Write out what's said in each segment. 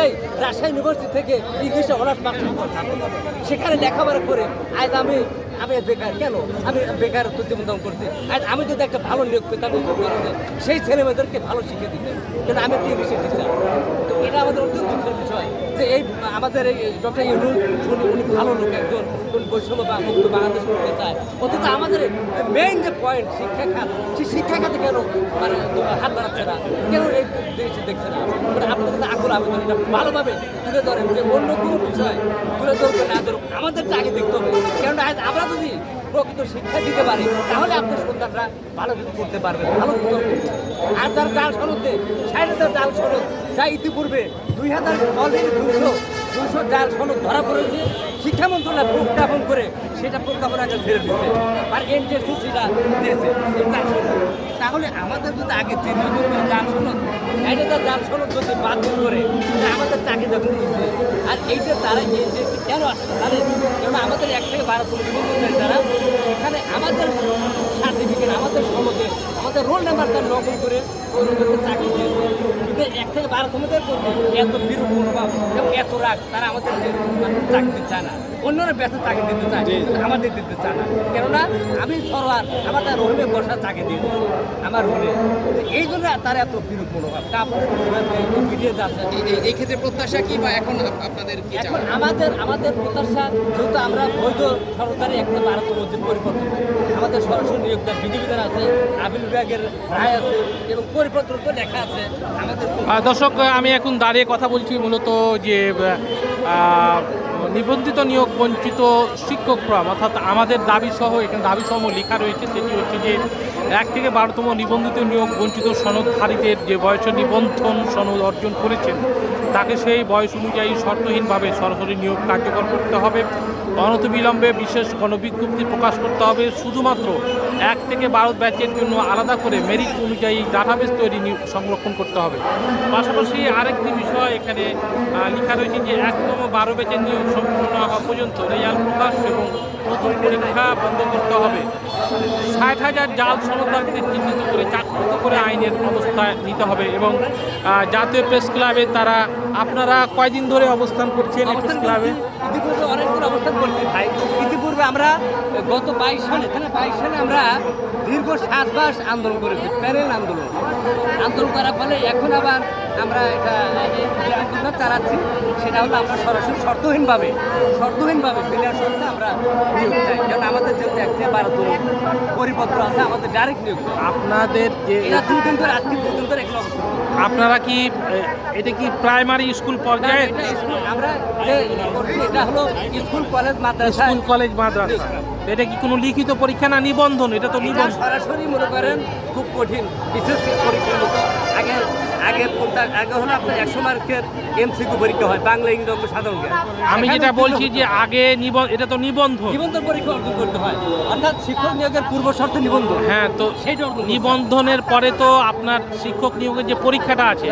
দেয় রাজশাহী ইউনিভার্সিটি থেকে ইংলিশে অনার্স মাস্টার্স। সেখানে লেখাপড়া করে আজ আমি আমি বেকার, কেন? আমি বেকার প্রতিবন্ধন করছি। আজ আমি যদি একটা ভালো নিয়োগ পেতাম সেই ছেলেমেয়েদেরকে ভালো শিখে দিতেন কিন্তু আমি একটা ইংলিশের টিচার তো এটা আমাদের অত্যন্ত দুঃখের বিষয় যে এই আমাদের এই ডক্টর ইউনুস, উনি উনি ভালো লোক একজন, উনি বৈষম্য বা মুক্ত বাংলাদেশ করতে চায়। অথচ আমাদের মেইন যে পয়েন্ট শিক্ষা খাত, সেই শিক্ষা খাতে কেন মানে হাত বাড়াচ্ছে না? কেন এই জিনিসটা দেখছে না? মানে আপনাদের কাছে আকুল আবেদন এটা ভালোভাবে তুলে ধরেন যে অন্য কোনো বিষয় তুলে ধরবে না ধরুক আমাদেরকে আগে দেখতে হবে। কেননা আজ প্রকৃত শিক্ষা দিতে পারে, তাহলে আপনার সন্তানরা ভালো কিছু করতে পারবে ভালো কিছু আর তার জাল সনদ ষাট হাজার জাল সনদ, যা ইতিপূর্বে দুই হাজার অলরেডি দুশো দুশো জাল সনদ ধরা পড়েছে, শিক্ষা মন্ত্রণালয় প্রজ্ঞাপন করে সেটা প্রজ্ঞাপন আগে ছেড়ে দিচ্ছে আর এনটিএসি সেটা দিয়েছে এই জাল সনদ। তাহলে আমাদের যদি আগে চিহ্নিত করে জাল সনদ, ষাট হাজার জাল সনদ যদি বাতিল করে আমাদের চাকরি দেখুন আর এইটা তারা এনটিএসি কেন আসছে তাদের কারণ আমাদের এক থেকে বারো পুলিশ তারা এখানে আমাদের সার্টিফিকেট আমাদের সনদে আমাদের রোল নাম্বারটা নকল করে চাকরি দিয়েছে থেকে বারো তোমাদের এত বিরূপ মনোভাব এবং এত রাগ তারা আমাদের চাকরি দিতে চায় না। অন্যরা ব্যস্ত চাকরি দিতে চায় আমাদের দিতে চায় না। কেননা আমি সরোয়ার আমার তার রোলে বসা চাকরি দিয়ে আমার রোলে এই জন্য তারা এত বিরূপ মনোভাব তা যাচ্ছে। এই- ক্ষেত্রে প্রত্যাশা কি বা এখন আপ- আপনাদের এখন আমাদের আমাদের প্রত্যাশা যেহেতু আমরা বৈধ সরকারি একটা ভারতের মধ্যে পরিবর্তন। আমাদের সরাসরি নিয়োগদার বিধিবিধান আছে, আপিল বিভাগের রায় আছে এবং পরিপত্র তো লেখা আছে আমাদের। দর্শক, আমি এখন দাঁড়িয়ে কথা বলছি মূলত যে নিবন্ধিত নিয়োগ বঞ্চিত শিক্ষকরা, অর্থাৎ আমাদের দাবি সহ এখানে দাবি সহ লেখা রয়েছে, সেটি হচ্ছে যে এক থেকে বারোতম নিবন্ধিত নিয়োগ বঞ্চিত সনদধারীদের যে বয়স নিবন্ধন সনদ অর্জন করেছেন, তাকে সেই বয়স অনুযায়ী শর্তহীনভাবে সরাসরি নিয়োগ কার্যকর করতে হবে। অনতিবিলম্বে বিশেষ গণবিজ্ঞপ্তি প্রকাশ করতে হবে, শুধুমাত্র এক থেকে বারো ব্যাচের জন্য আলাদা করে মেরিট অনুযায়ী ডাটাবেস তৈরি সংরক্ষণ করতে হবে। পাশাপাশি আরেকটি বিষয় এখানে লেখা রয়েছে যে একতম বারো ব্যাচের নিয়োগ সম্পূর্ণ হওয়া পর্যন্ত রেজাল্ট প্রকাশ এবং নতুন পরীক্ষা বন্ধ করতে হবে। ষাট হাজার জাল সনদার্থীদের চিহ্নিত করে চাকরিত করে আইনের অবস্থায় নিতে হবে এবং জাতীয় প্রেস ক্লাবে তারা আপনারা কয়দিন ধরে অবস্থান করছেন প্রেস ক্লাবে করছি, ইতিপূর্বে অনেকদিন অবস্থান করছি ভাই ইতিপূর্বে আমরা গত বাইশ সালে তাহলে বাইশ সালে আমরা দীর্ঘ সাত মাস আন্দোলন করেছি প্যারেল আন্দোলন। আন্দোলন করার ফলে এখন আবার আমরা এটা যে আন্দোলন চালাচ্ছি সেটা হলো আমরা সরাসরি শর্তহীনভাবে শর্তহীনভাবে বিনা শর্তে আমরা নিয়োগ চাই। কারণ আমাদের যেহেতু একটা বারো পরিপত্র আছে আমাদের ডাইরেক্ট নিয়োগ। আপনাদের যে এরা দুই দিন ধরে আজকে দুই দিন ধরে এগুলো আপনারা কি এটা কি প্রাইমারি স্কুল পর্যায়ে? আমরা এটা হলো স্কুল কলেজ মাদ্রাসা। স্কুল কলেজ মাদ্রাসা। এটা কি কোনো লিখিত পরীক্ষা না নিবন্ধন? এটা তো নিবন্ধন। সরাসরি মনে করেন খুব কঠিন বিশেষ পরীক্ষা মতো আগে আগে আগে হলো আপনার একশো মার্কের এমসিকিউ পরীক্ষা হয় বাংলা ইংরেজি সাধারণ আমি যেটা বলছি যে আগে এটা তো নিবন্ধন। নিবন্ধন পরীক্ষা অর্জন করতে হয়। অর্থাৎ শিক্ষক নিয়োগের পূর্ব শর্ত নিবন্ধন। হ্যাঁ তো অর্জন নিবন্ধনের পরে তো আপনার শিক্ষক নিয়োগের যে পরীক্ষাটা আছে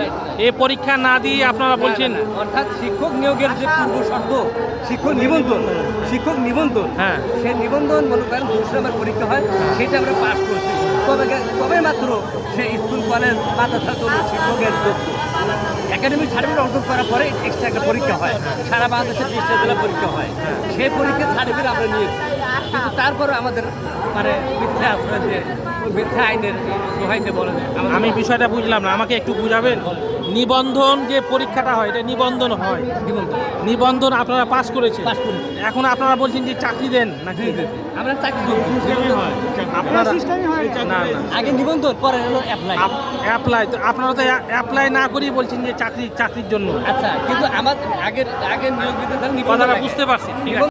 এই পরীক্ষা না দিয়ে আপনারা বলছেন। অর্থাৎ শিক্ষক নিয়োগের যে পূর্ব শর্ত শিক্ষক নিবন্ধন শিক্ষক নিবন্ধন হ্যাঁ। সেই নিবন্ধন মনে করেন দুশো নম্বর পরীক্ষা হয় সেটা আমরা পাস করছি। তবে মাত্র সে স্কুল, কলেজ মাদ্রাসার শিক্ষকের যোগ্য? একাডেমিক সার্টিফিকেট অর্জন করার পরে এক্সট্রা একটা পরীক্ষা হয়। সারা বাংলাদেশে বিশটা পরীক্ষা হয়। সেই পরীক্ষা সার্টিফিকেট আমরা নিয়েছি। কিন্তু তারপরে আমাদের মানে মিথ্যা মিথ্যা আইনের দোহাইতে বলে আমি বিষয়টা বুঝলাম না আমাকে একটু বুঝাবেন? নিবন্ধন যে পরীক্ষাটা হয় এটা নিবন্ধন হয়। নিবন্ধন। নিবন্ধন আপনারা পাস করেছেন? পাস করেছি। এখন আপনারা বলছেন যে চাকরি দেন নাকি? আমরা চাকরি করছি আপনারা না না। আগে নিবন্ধন পরে হলো অ্যাপ্লাই অ্যাপ্লাই তো আপনারা তো অ্যাপ্লাই না করেই বলছেন যে চাকরি চাকরির জন্য। আচ্ছা কিন্তু আমার আগের আগের নিয়োগ দিতে কথাটা বুঝতে পারছি ঠিক আছে। নিবন্ধন